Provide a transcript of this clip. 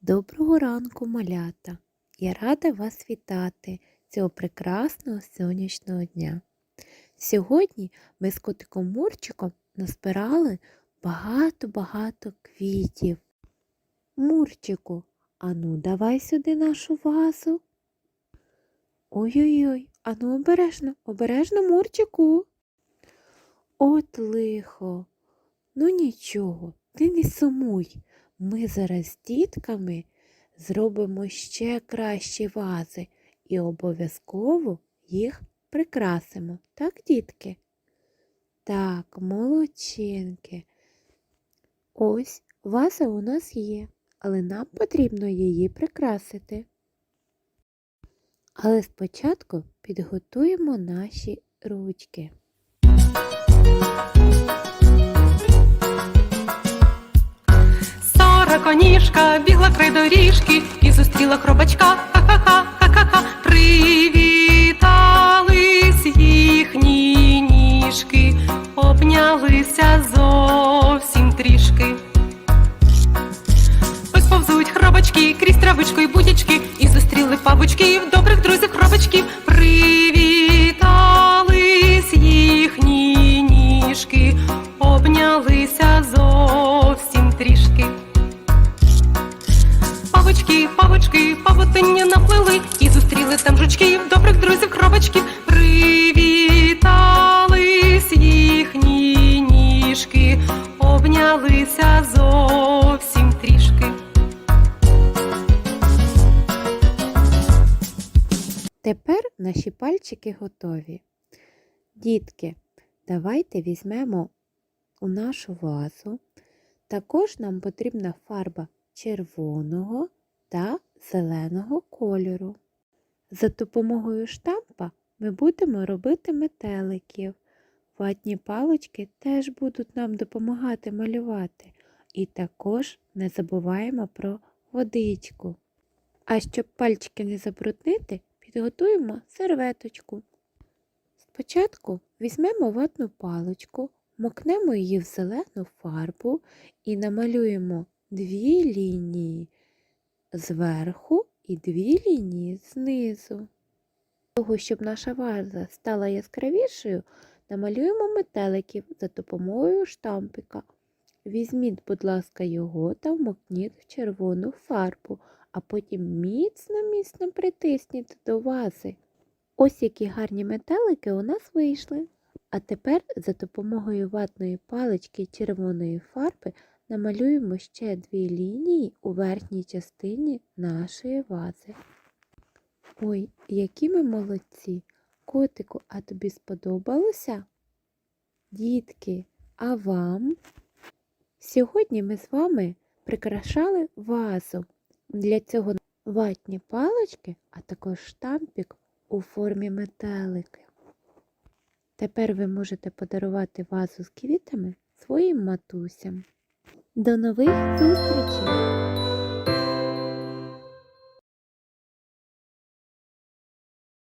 Доброго ранку, малята! Я рада вас вітати цього прекрасного сонячного дня. Сьогодні ми з котиком Мурчиком назбирали багато-багато квітів. Мурчику, ану, давай сюди нашу вазу. Ой-ой-ой, ану обережно, обережно, Мурчику. От лихо. Ну нічого, ти не сумуй. Ми зараз з дітками зробимо ще кращі вази і обов'язково їх прикрасимо. Так, дітки? Так, молодчинки. Ось ваза у нас є, але нам потрібно її прикрасити. Але спочатку підготуємо наші ручки. Сороконіжка бігла край доріжки і зустріла хробачка. Ха-ха-ха, ха-ха-ха. Привітались їхні ніжки, обнялися зовсім трішки. Ось повзуть хробачки крізь травичку й будячки, і зустріли павучків, добрих друзів хробачків. Павочки, павочки, павутиння наплили і зустріли там жучків, добрих друзів хробачків. Привітались їхні ніжки, обнялися зовсім трішки. Тепер наші пальчики готові. Дітки, давайте візьмемо у нашу вазу. Також нам потрібна фарба червоного та зеленого кольору. За допомогою штампа ми будемо робити метеликів. Ватні палички теж будуть нам допомагати малювати. І також не забуваємо про водичку. А щоб пальчики не забруднити, підготуємо серветочку. Спочатку візьмемо ватну паличку, мокнемо її в зелену фарбу і намалюємо дві лінії зверху і дві лінії знизу. Для того, щоб наша ваза стала яскравішою, намалюємо метеликів за допомогою штампика. Візьміть, будь ласка, його та вмокніть в червону фарбу, а потім міцно-міцно притисніть до вази. Ось які гарні метелики у нас вийшли. А тепер за допомогою ватної палички червоної фарби намалюємо ще дві лінії у верхній частині нашої вази. Ой, які ми молодці! Котику, а тобі сподобалося? Дітки, а вам? Сьогодні ми з вами прикрашали вазу. Для цього ватні палички, а також штампік у формі метелики. Тепер ви можете подарувати вазу з квітами своїм матусям. До нових зустрічей!